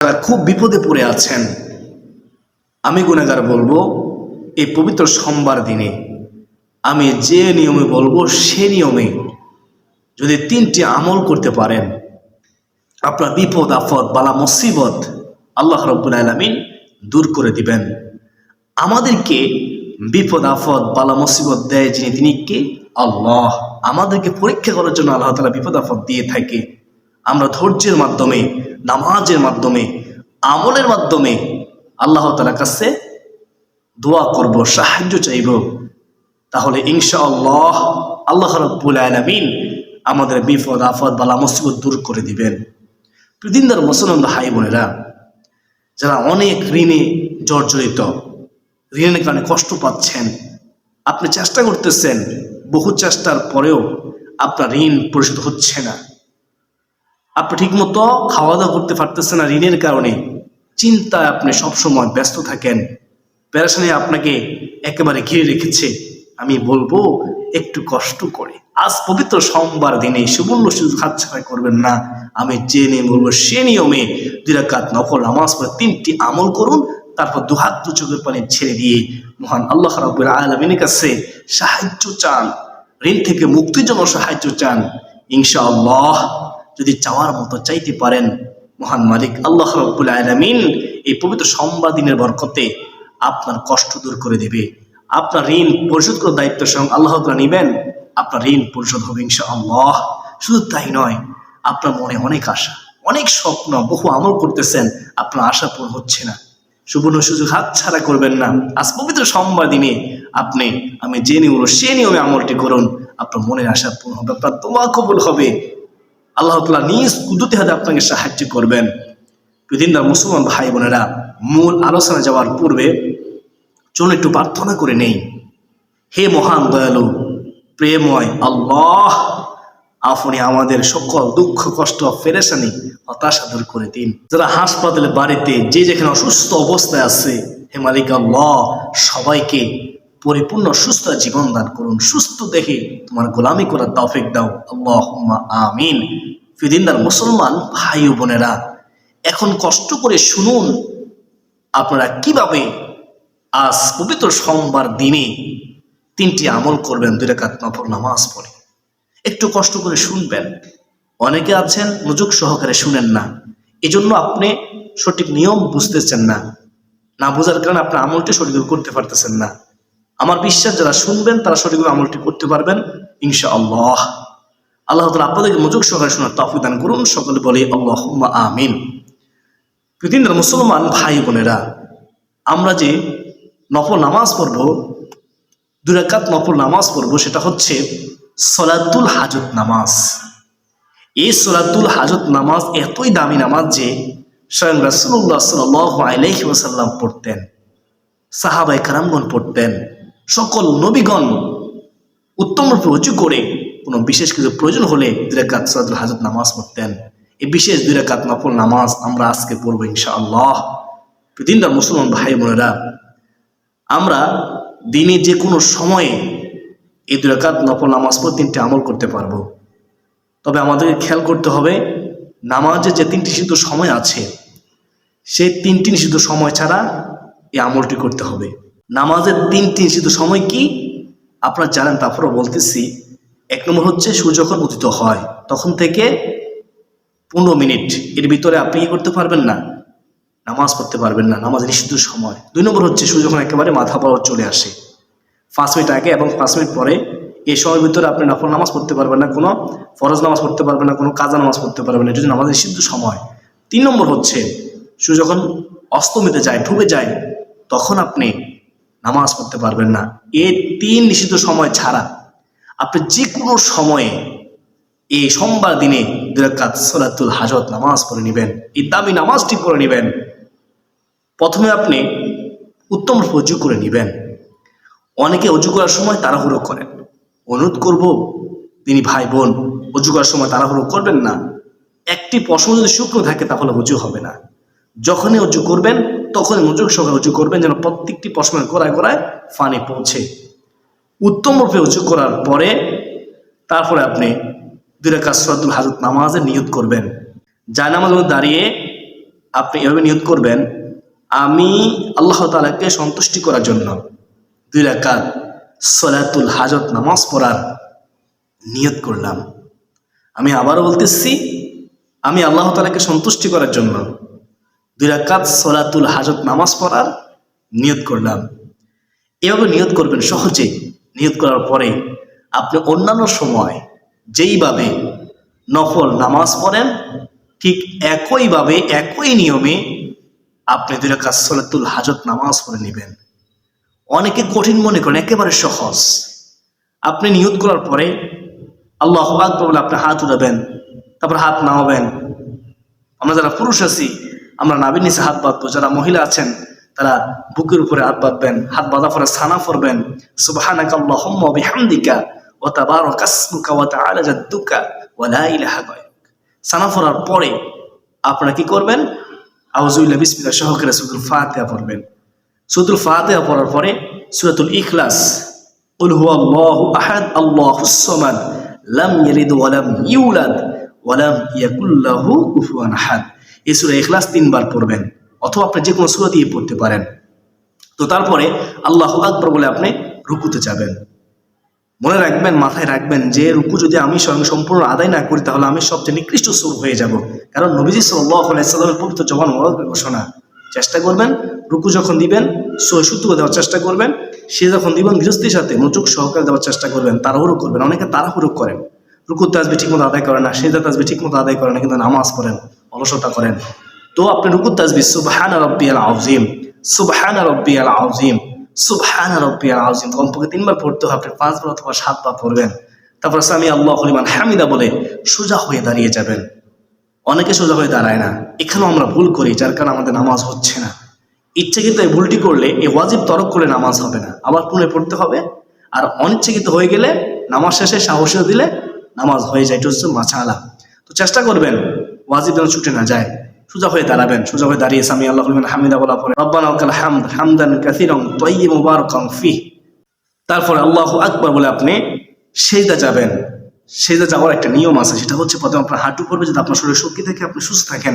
যারা খুব বিপদে পড়ে আছেন। আমি গুণাগার বলব, এই পবিত্র সোমবার দিনে আমি যে নিয়মে বলব, সে নিয়মে যদি তিনটি আমল করতে পারেন, আপনার বিপদ আপদ বালা, মুসিবত আল্লাহ রব্বুল আলমিন দূর করে দিবেন। আমাদেরকে বিপদ আপদ বালা, মুসিবত দেয় যিনি, তিনি কে? আল্লাহ। আমাদেরকে পরীক্ষা করার জন্য আল্লাহ তালা বিপদ আপদ দিয়ে থাকে। আমরা ধৈর্যের মাধ্যমে, নামাজের মাধ্যমে, আমলের মাধ্যমে আল্লাহ তালার কাছে দোয়া করব, সাহায্য চাইব। তাহলে ইনশা আল্লাহ আল্লাহ রব্বুল আলমিন আমাদের বিপদ আফদ বালা, মুসিবত দূর করে দিবেন। পৃথিবীর মুসলমান ভাই বোনেরা, যারা অনেক ঋণে জর্জরিত, ঋণের কারণে কষ্ট পাচ্ছেন, আপনি চেষ্টা করতেছেন, বহু চেষ্টার পরেও আপনার ঋণ পরিশোধ হচ্ছে না। আপনি ঠিকমতো খাওয়া দাওয়া করতে পারতেছেন না ঋণের কারণে। চিন্তায় আপনি সবসময় ব্যস্ত থাকেন। প্যারাশানি আপনাকে একেবারে ঘিরে রেখেছে। আমি বলব, একটু কষ্ট করে। আজ পবিত্র সোমবার দিনে সুবর্ণ সুযোগ হাতছাড়া করবেন না। আমি যে নিয়ম বলব, সে নিয়মে দুই নকল নামাজ পড়ে তিনটি আমল করুন, তারপর দুহাত দু চোখের পানি ছেড়ে দিয়ে মহান আল্লাহ রাবুল আলমিনের কাছে সাহায্য চান। ঋণ থেকে মুক্তির জন্য সাহায্য চান। ইনশাআল্লাহ যদি চাওয়ার মতো চাইতে পারেন, মহান মালিক, আল্লাহ রব্বুল আলমিন এই পবিত্র সোমবার দিনের বরকতে আপনার কষ্ট দূর করে দেবে। আপনার ঋণ পরিশোধ করার দায়িত্ব স্বয়ং আল্লাহ তাআলা নিবেন। আপনার ঋণ পরিশোধ হবে ইনশাআল্লাহ। শুধু তাই নয়, আপনার মনে অনেক আশা, অনেক স্বপ্ন, বহু আমল করতেছেন, আপনার আশা পূরণ হচ্ছে না। সুবর্ণ সুযোগ হাত ছাড়া করবেন না। আজ পবিত্র সোমবার দিনে আপনি, আমি যে নিয়ম, সে নিয়মে আমলটি করুন, আপনার মনের আশা পূর্ণ হবে, আপনার তোমা কবুল হবে। আল্লাহ তালা নিজ কুদরতি হাতে আপনাকে সাহায্য করবেন। পৃথিবীর মুসলমান ভাই বোনেরা মূল আলোচনা যাওয়ার পূর্বে চলুন একটু প্রার্থনা করে নেই। হে মহান দয়ালু প্রেময় আল্লাহ, আপনি আমাদের সকল দুঃখ, কষ্ট, ফেরেশানি, হতাশা দূর করে দিন। যারা হাসপাতালে বাড়িতে যে যেখানে অসুস্থ অবস্থায় আছে, হে মালিক আল্লাহ, সবাইকে পরিপূর্ণ সুস্থ জীবন দান করুন। সুস্থ দেখে তোমার গোলামি করার তৌফিক দাও। আল্লাহ আমিন। ফিদিনদার মুসলমান ভাই ও বোনেরা, এখন কষ্ট করে শুনুন আপনারা কীভাবে আজ পবিত্র সোমবার দিনে তিনটি আমল করবেন, দুই রেখাত নফল নামাজ পড়ে। একটু কষ্ট করে শুনবেন। অনেকে আছেন মনোযোগ সহকারে শুনেন না। এজন্য আপনি সঠিক নিয়ম বুঝতেছেন না। না বোঝার কারণে আপনি আমলটি সঠিকভাবে করতে পারতেছেন না। আমার বিশ্বাস, যারা শুনবেন, তারা সঠিকভাবে আমলটি করতে পারবেন ইনশা আল্লাহ আল্লাহ তালা আপনাদেরকে মনোযোগ সহকারে শোনার তফিক দান করুন, সকলে বলে আল্লাহ আমিন। পৃথিবীর মুসলমান ভাই বোনেরা, আমরা যে নফল নামাজ পড়ব দুরাকাত নফল নামাজ পড়ব, সেটা হচ্ছে সলাতুল হাজত নামাজ। এই সলাতুল হাজত নামাজ এতই দামি নামাজ যে স্বয়ং রাসুল্লাহ সাল ওসাল্লাম পড়তেন সাহাবাই কারামগণ পড়তেন সকল নবীগণ উত্তম রূপে উঁচু করে কোনো বিশেষ কিছু প্রয়োজন হলে দুরাকাত সলাতুল হাজত নামাজ পড়তেন। এই বিশেষ দুরাকাত নফল নামাজ আমরা আজকে পড়ব ইনশাআল্লাহ। পৃথিবীর মুসলমান ভাই বোনেরা, আমরা দিনে যে কোনো সময়ে এই দুরাকাত নফল নামাজ পড়ে তিনটি আমল করতে পারব। তবে আমাদেরকে খেয়াল করতে হবে নামাজে যে তিনটি নিষিদ্ধ সময় আছে, সেই তিনটি নিষিদ্ধ সময় ছাড়া এই আমলটি করতে হবে। নামাজের তিনটি নিষিদ্ধ সময় কি? আপনারা জানেন, তারপরও বলতেছি, এক নম্বর হচ্ছে সূর্য যখন উদিত হয়, তখন থেকে পনেরো মিনিট, এর ভিতরে আপনি কি করতে পারবেন না? নামাজ পড়তে পারবেন না, নামাজ নিষিদ্ধ সময়। দুই নম্বর হচ্ছে সূর্য যখন একেবারে মাথা বরাবর চলে আসে, পাঁচ মিনিট আগে এবং পাঁচ মিনিট পরে, এই সময়ের ভিতরে আপনি নফল নামাজ পড়তে পারবেন না, কোনো ফরজ নামাজ পড়তে পারবেন না, কোনো কাজা নামাজ পড়তে পারবেন না এটা হচ্ছে নামাজের নিষিদ্ধ সময়। তিন নম্বর হচ্ছে, সূর্য যখন অস্তমিতে যায়, ডুবে যায়, তখন আপনি নামাজ পড়তে পারবেন না। এই তিন নিষিদ্ধ সময় ছাড়া আপনি যে কোনো সময়ে এই সোমবার দিনে দুরাকাত সলাতুল হাজত নামাজ পড়ে নেবেন, এই দামি নামাজটি পড়ে নেবেন। প্রথমে আপনি উত্তম অজু করে নেবেন। অনেকে অজু করার সময় তাড়াহুড়ো করেন। অনুরোধ করব, তিনি ভাই বোন, অজু করার সময় তাড়াহুড়ো করবেন না। একটি পশম যদি শুকনো থাকে তাহলে অজু হবে না। যখনই অজু করবেন তখনই মনোযোগ সহকারে উঁচু করবেন যেন প্রত্যেকটি পশমের গোড়ায় গোড়ায় ফানি পৌঁছে। উত্তম রূপে উঁচু করার পরে তারপরে আপনি দুই রেখা সরাতুল হাজত নামাজে নিয়ত করবেন। যা নামাজ দাঁড়িয়ে আপনি এভাবে নিয়ত করবেন, আমি আল্লাহ তালাকে সন্তুষ্টি করার জন্য দুই রাকাত সলাতুল হাজত নামাজ পড়ার নিয়ত করলাম। আমি আবারও বলতেছি, আমি আল্লাহ তালাকে সন্তুষ্টি করার জন্য দুই রাকাত সলাতুল হাজত নামাজ পড়ার নিয়ত করলাম। এভাবে নিয়ত করবেন সহজে। নিয়ত করার পরে আপনি অন্যান্য সময় যেইভাবে নফল নামাজ পড়েন, ঠিক একইভাবে, একই নিয়মে আপনি দুই রাকাত সলাতুল হাজত নামাজ পড়ে নেবেন। অনেকে কঠিন মনে করেন, একেবারে সহজ। আপনি নিয়ত করার পরে আল্লাহ আকবর বলে আপনি হাত উঠাবেন, তারপর হাত নামাবেন। আমরা যারা পুরুষ আছি আমরা নাবির নিচে হাত বাঁধবো। যারা মহিলা আছেন, তারা বুকের উপরে হাত বাঁধবেন, হাত বাঁধা পরে সানা পড়বেন। সুবাহানাকা আল্লাহুম্মা বিহামদিকা ওয়া তাবারাকা ইসমুকা সানা পড়ার পরে আপনারা কি করবেন? আউযুবিল্লাহ বিসমিল্লাহ, সহকারে সূরাতুল ফাতিহা পড়বেন। সূরাতুল ফাতিহা পড়ার পরে সূরাতুল ইখলাস কুল হুয়াল্লাহু আহাদ আল্লাহুস সামাদ, লাম ইয়ালিদ ওয়া লাম ইউলাদ, ওয়া লাম ইয়াকুল লাহু কুফুয়ান এই সূরা ইখলাস তিনবার পড়বেন অথবা আপনি যে কোনো সূরা দিয়ে পড়তে পারেন। তো তারপরে আল্লাহু আকবার বলে আপনি রুকুতে যাবেন। মনে রাখবেন, মাথায় রাখবেন যে রুকু যদি আমি স্বয়ং সম্পূর্ণ আদায় না করি, তাহলে আমি সবচেয়ে নিকৃষ্ট সুর হয়ে যাব। কারণ নবীজি সাল্লামের পবিত্র জবান ঘোষণা। চেষ্টা করবেন, রুকু যখন দিবেন সৈশুদ্ধ দেওয়ার চেষ্টা করবেন, সে যখন দিবেন, গৃহস্থীর সাথে মনোযোগ সহকারে দেওয়ার চেষ্টা করবেন, তাড়াহুড়ো করবেন, অনেকে তাড়াহুড়ো করেন। রুকুর তাজবি ঠিকমতো আদায় করে না সেজা তাজবি ঠিকমতো আদায় করে না, কিন্তু নামাজ পড়েন। অলসতা করেন। তো আপনি রুকুর তাজবি, সুবহান রব্বি আল আউজিম সুবহান রব্বি আল আউজিম সুবহান রব্বি আল আউজিম কমপক্ষে তিনবার পড়তে হবে আপনি পাঁচবার অথবা সাতবার পড়বেন। তারপর সামি আল্লাহ হলিমান হামিদা বলে সোজা হয়ে দাঁড়িয়ে যাবেন। অনেকে সোজা হয়ে দাঁড়ায় না। এখানেও আমরা ভুল করি, যার কারণে আমাদের নামাজ হচ্ছে না। ইচ্ছাকৃত এই ভুলটি করলে, এই ওয়াজিব তরক করে নামাজ হবে না। আবার পুনে পড়তে হবে। আর অনিচ্ছাকৃত হয়ে গেলে, নামাজ শেষে সাহসীয় দিলে নামাজ হয়ে যায়। এটা হচ্ছে মাছালা তো চেষ্টা করবেন ওয়াজিব যেন ছুটে না যায়। সোজা হয়ে দাঁড়াবেন, সোজা হয়ে দাঁড়িয়ে সামি আল্লাহ হামিদা বলা পরে রব্বানা ওয়াকাল হামদ হামদান কাসিরং তয়্যিব মুবারাকান ফি তারপরে আল্লাহ আকবার বলে আপনি সেজদা যাবেন। সেজদা যাওয়ার একটা নিয়ম আছে, সেটা হচ্ছে প্রথমে আপনার হাঁটু করবে যদি আপনার শরীরে শক্তি থাকে, আপনি সুস্থ থাকেন।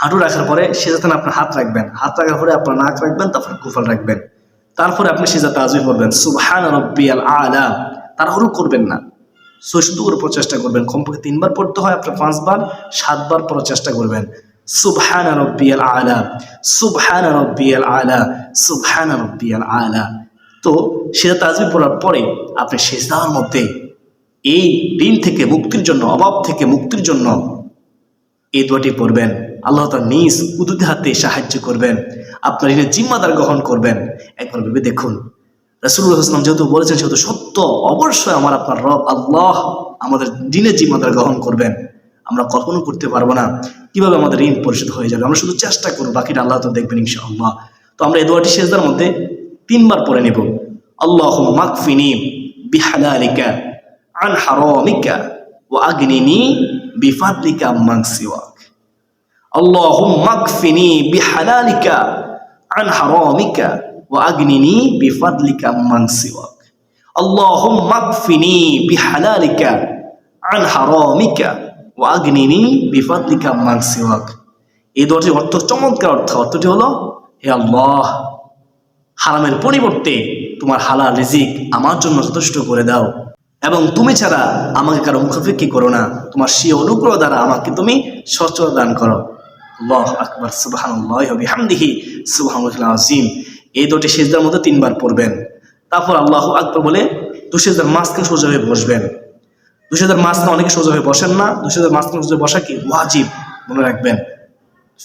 হাঁটু রাখার পরে সেজাতে আপনার হাত রাখবেন। হাত রাখার পরে আপনার নাক রাখবেন, তারপরে কুফল রাখবেন। তারপরে আপনি সেজা তাজবি করবেন সুবহান রব্বিয়াল আলা। তাড়াহুড়ো করবেন না। সৈশুদ্ধ করে পড়ার চেষ্টা করবেন। কমপক্ষে তিনবার পড়তে হয়, আপনার পাঁচবার, সাতবার পড়ার চেষ্টা করবেন। সুবহান রব্বিয়াল আলা, সুবহান রব্বিয়াল আলা, সুবহান রব্বিয়াল আলা। তো সেটা তাজবি পড়ার পরে আপনি সেজদার মধ্যে এই ঋণ থেকে মুক্তির জন্য, অভাব থেকে মুক্তির জন্য এই দোয়াটি পড়বেন। আল্লাহ তার নিজ কুদুতি হাতে সাহায্য করবেন। আপনার ঋণের জিম্মাদার গ্রহণ করবেন। একবার ভেবে দেখুন। রসুল্লাহাম যেহেতু বলেছেন, সেহেতু সত্য, অবশ্যই আমার আপনার রব আল্লাহ আমাদের দিনের জিম্মাদার গ্রহণ করবেন। আমরা কখনো করতে পারব না কীভাবে আমাদের ঋণ পরিশোধ হয়ে যাবে। আমরা শুধু চেষ্টা করব, বাকিটা আল্লাহ তো দেখবেন ইনশাআল্লাহ। তো আমরা এ দোয়াটি শেষদার মধ্যে তিনবার পরে নেব। আল্লাহ মাকফিনি বিহালালিকা আন হারিকা ও আগ্নিনি বিফাদিকা মাংসিওয়াক আল্লাহ মাকফিনি বিহালালিকা আন হারিকা وأغنني بفضلك عمن سواك اللهم اكفني بحلالك عن حرامك وأغنني بفضلك عمن سواك এই দোয়াটির অর্থ চমৎকার অর্থ অর্থটি হলো হে আল্লাহ হারামের পরিবর্তে তোমার হালাল রিজিক আমার জন্য যথেষ্ট করে দাও এবং তুমি ছাড়া আমাকে কারো মুখাফিকি করো না তোমার সে অনুগ্রহ দ্বারা আমাকে তুমি সচল দান করো আল্লাহ আকবর সুবাহানুল্লাহ হামদিহি সুবাহ আজিম এই দুটি সেজদার মধ্যে তিনবার পড়বেন। তারপর আল্লাহ আকবর বলে দুশেজদার মাঝখানে সোজা হয়ে বসবেন। দুশেজদার মাঝখানে অনেকে সোজা হয়ে বসেন না। দুশেজদার মাঝখানে সোজা বসা কি? ওয়াজিব, মনে রাখবেন।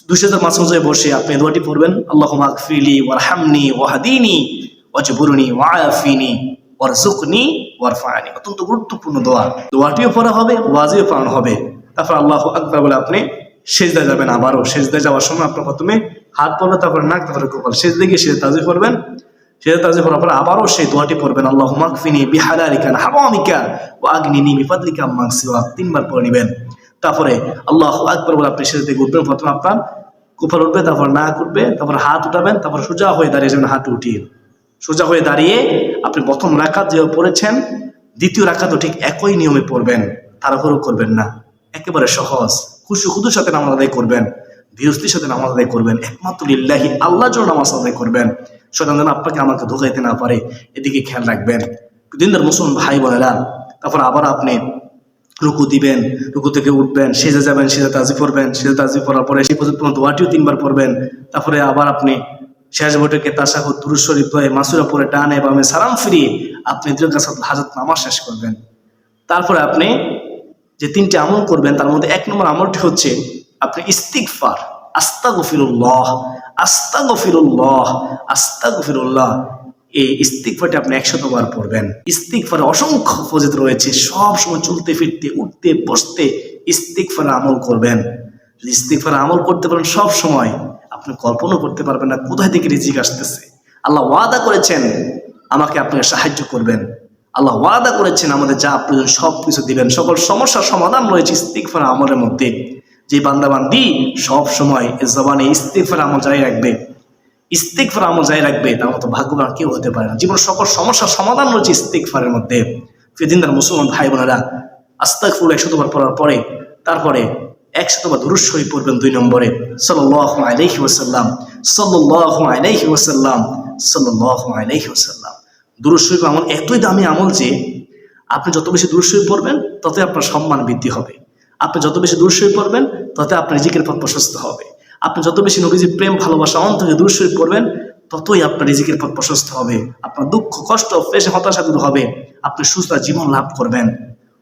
দুশেজদার মাঝখানে সোজা বসে আপনি দোয়াটি পড়বেন আল্লাহ মাকফিলি ওয়ারহামনি ওয়াহাদিনী ওয়াজবুরনি ওয়াফিনি ওয়ারজুকনি ওয়ারফানি অত্যন্ত গুরুত্বপূর্ণ দোয়া। দোয়াটিও পড়া হবে ওয়াজিও পড়ানো হবে। তারপর আল্লাহ আকবর বলে আপনি সেজদা যাবেন আবারও। সেজদা যাওয়ার সময় আপনার প্রথমে হাত পড়বে, তারপরে নাক, তারপরে কপাল। শেষ গিয়ে সে তাজি করবেন সেজদা তাজি করার পরে আবারও সেই দোয়াটি পড়বেন আল্লাহ মাকফিনি বিহালালিকা হাওয়ামিকা ও আগ্নিনি বিফাদলিকা মাংসিওয়া তিনবার পড়ে নেবেন। তারপরে আল্লাহ আকবার বলে আপনি সেজদা থেকে উঠবেন, প্রথমে আপনার কুফাল উঠবে, তারপর নাক উঠবে, তারপর হাত উঠাবেন, তারপর সোজা হয়ে দাঁড়িয়ে যাবেন হাত উঠিয়ে। সোজা হয়ে দাঁড়িয়ে আপনি প্রথম রাকাত যেভাবে পড়েছেন, দ্বিতীয় রাকাতও ঠিক একই নিয়মে পড়বেন। তাড়াহুড়ো করবেন না। একেবারে সহজ। খুশি খুদুর সাথে নামাজ আদায় করবেন। ধীরস্থির সাথে নামাজ আদায় করবেন। একমাত্র লিল্লাহি আল্লাহ জন্য নামাজ আদায় করবেন। শয়তান যেন আপনাকে আমাকে ধোকাইতে না পারে, এদিকে খেয়াল রাখবেন। দিনদার মুসলমান ভাই বোনেরা, তারপর আবার আপনি রুকু দিবেন, রুকু থেকে উঠবেন, সেজে যাবেন, সেজে তাজি পড়বেন সেজে তাজি পড়ার পরে সেই পর্যন্ত দোয়াটিও তিনবার পড়বেন। তারপরে আবার আপনি শেষ বৈঠকে তাসাহ দুরুদ শরীফ হয়ে মাসুরা পরে টানে বামে সালাম ফিরিয়ে আপনি দীর্ঘাসাদ হাজত নামাজ শেষ করবেন। তারপরে আপনি যে তিনটি আমল করবেন, তার মধ্যে এক নম্বর আমলটি হচ্ছে আপনি ইস্তিকফার আস্তা গফিরুল্লাহ আস্তা গফিরুল্লাহ আস্তা গফিরুল্লাহ এই ইস্তিকফারটি আপনি একশতবার পড়বেন। ইস্তিকফারে অসংখ্য ফজিত রয়েছে, সব সময় চলতে, ফিরতে, উঠতে, বসতে ইস্তিকফারে আমল করবেন। যদি ইস্তিকফারে আমল করতে পারেন, সব সময় আপনি কল্পনা করতে পারবেন না, কোথায় থেকে রিজিক আসতেছে। আল্লাহ ওয়াদা করেছেন, আমাকে আপনাকে সাহায্য করবেন। আল্লাহ ওয়াদা করেছেন, আমাদের যা প্রয়োজন সব কিছু দিবেন। সকল সমস্যার সমাধান রয়েছে ইস্তিকফার আমলের মধ্যে। যে বান্দাবান্দি সব সময় জবানে ইস্তিকফার আমল জারি রাখবে ইস্তিকফার আমল জারি রাখবে, তার মতো ভাগ্যবান কেউ হতে পারে না। জীবনের সকল সমস্যার সমাধান রয়েছে ইস্তিকফারের মধ্যে। ফিদিনদার মুসলমান ভাই বোনেরা আস্তাকফুল একশতবার পড়ার পরে, তারপরে একশতবার দুরুশ্বরী পড়বেন দুই নম্বরে। সাল্লাহ আলাইহি ওয়াসাল্লাম সাল্লাহ আলাইহি ওয়াসাল্লাম সাল্লাহ আলাইহি ওয়াসাল্লাম। দুরুশ্বরী আমল এতই দামি আমল যে, আপনি যত বেশি দুরুশ্বরী পড়বেন, ততই আপনার সম্মান বৃদ্ধি হবে। আপনি যত বেশি দুরুশ্বরী পড়বেন তত আপনার রিজিকের পথ প্রশস্ত হবে। আপনি যত বেশি নবীজির প্রেম, ভালোবাসা, অন্তরে দুরুশ্বরী পড়বেন ততই আপনার রিজিকের পথ প্রশস্ত হবে। আপনার দুঃখ, কষ্ট পেশে হতাশা দূর হবে। আপনি সুস্থ জীবন লাভ করবেন।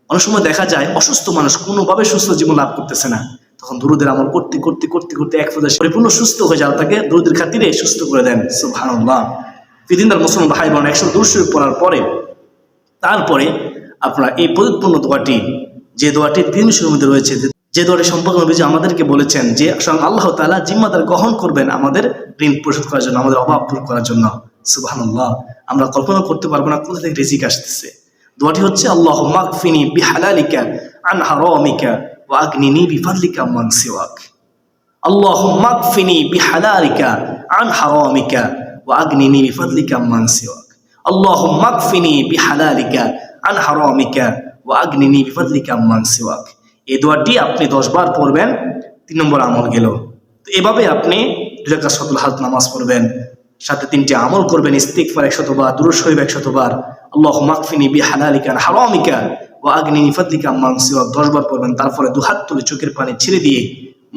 অনেক সময় দেখা যায়, অসুস্থ মানুষ কোনোভাবে সুস্থ জীবন লাভ করতেছে না। তখন দুরুদের আমল করতে করতে করতে করতে এক পর্যায়ে পরিপূর্ণ সুস্থ হয়ে যাওয়া তাকে দুরুদের খাতিরে সুস্থ করে দেন। সুবহানাল্লাহ। ফিদিনদার মুসলমান ভাই বোন একশো দুরুশ্বরী পড়ার পরে, তারপরে আপনার এই পরিপূর্ণ দোয়াটি যে দোয়াটি তিন বিষয়ের মধ্যে রয়েছে, যে- দোয়াটি সম্পর্কে নবীজি আমাদেরকে বলেছেন যে, স্বয়ং আল্লাহ তালা জিম্মাদার গ্রহণ করবেন আমাদের ঋণ পরিশোধ করার জন্য, আমাদের অভাব দূর করার জন্য। সুবহানাল্লাহ। আমরা কল্পনা করতে পারব না কোথা থেকে রিজিক আসতেছে। দোয়াটি হচ্ছে আল্লাহ মাকফিনি বিহালালিকা আন হারামিকা ওয়া আগনিনি বিফাদলিকা আল্লাহ মাকফিনি বিহালালিকা আন হারামিকা ওয়া আগনিনি বিফাদলিকা আল্লাহ মাকফিনি বিহালালিকা আন ওয়া আগনিনি বিফাদলিকা মান সিওয়াক। এই দোয়াটি আপনি দশ বার পড়বেন, তিন নম্বর আমল গেল। তো এভাবে আপনি দুই রাকাত সতুল হাত নামাজ পড়বেন, সাথে তিনটি আমল করবেন ইস্তিকফার একশতবার দুরুশ শরীফ একশতবার আল্লাহ মাকফিনি বি হালালিকা আন হারামিকা ও আগ্নি ফাদলিকা মান সিওয়াক। দশ বার পড়বেন, তারপরে দুহাত তুলে চোখের পানি ছেড়ে দিয়ে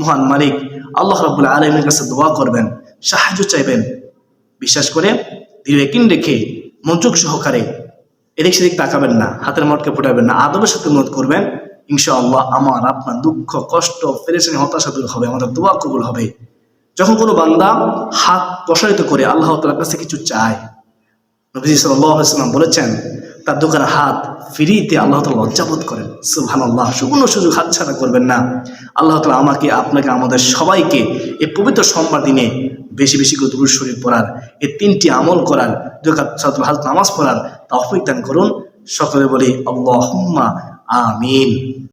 মহান মালিক আল্লাহ রাবুল আলমের কাছে দোয়া করবেন, সাহায্য চাইবেন। বিশ্বাস করে দৃঢ় রেখে মনোযোগ সহকারে এদিক সেদিক তাকাবেন না, হাতের মটকে ফুটাবেন না, আদবের সাথে মত করবেন, ইনশাআল্লাহ আমার আপনার দুঃখ, কষ্ট পেরেছেন হতাশা দূর হবে, আমাদের দোয়া কবুল হবে। যখন কোনো বান্দা হাত প্রসারিত করে আল্লাহ তালার কাছে কিছু চায়, নবীজি সাল্লাম বলেছেন তার দোকানে হাত ফিরিতে আল্লাহ তালা লজ্জাবোধ করেন। সুহান আল্লাহ সুগুণ সুযোগ হাতছাড়া করবেন না। আল্লাহ তালা আমাকে, আপনাকে, আমাদের সবাইকে এই পবিত্র সোমবার দিনে বেশি বেশি করে দুরুদ শরীফ পড়ার, এই তিনটি আমল করার দুকাত হাত নামাজ পড়ার তা দান করুন। সকলে বলি আল্লাহ আমিন।